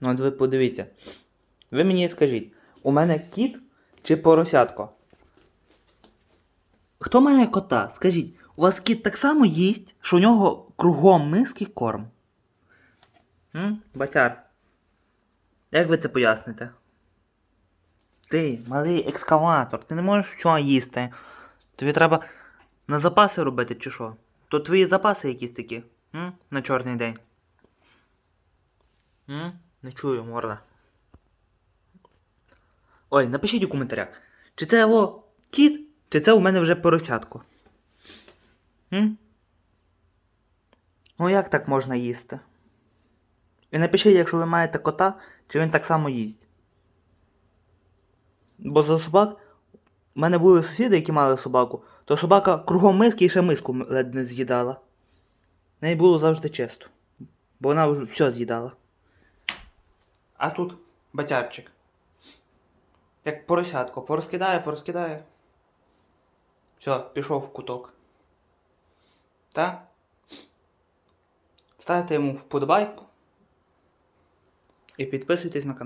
Ну, от ви подивіться. Ви мені скажіть, у мене кіт чи поросятко? Хто має кота? Скажіть, у вас кіт так само їсть, що у нього кругом миски корм? М? Батяр. Як ви це поясните? Ти, малий екскаватор, ти не можеш всього їсти. Тобі треба на запаси робити чи що? То твої запаси якісь такі? М? На чорний день. М? Не чую, морда. Ой, напишіть у коментарях, чи це його кіт, чи це у мене вже поросятко. М? Ну як так можна їсти? І напишіть, якщо ви маєте кота, чи він так само їсть. Бо за собак. У мене були сусіди, які мали собаку, то собака кругом миски і ще миску ледь не з'їдала. В неї було завжди чисто. Бо вона вже все з'їдала. А тут батярчик. Як поросятко, порозкидає, порозкидає. Все, пішов в куток. Та? Ставте йому вподобайку. І підписуйтесь на канал.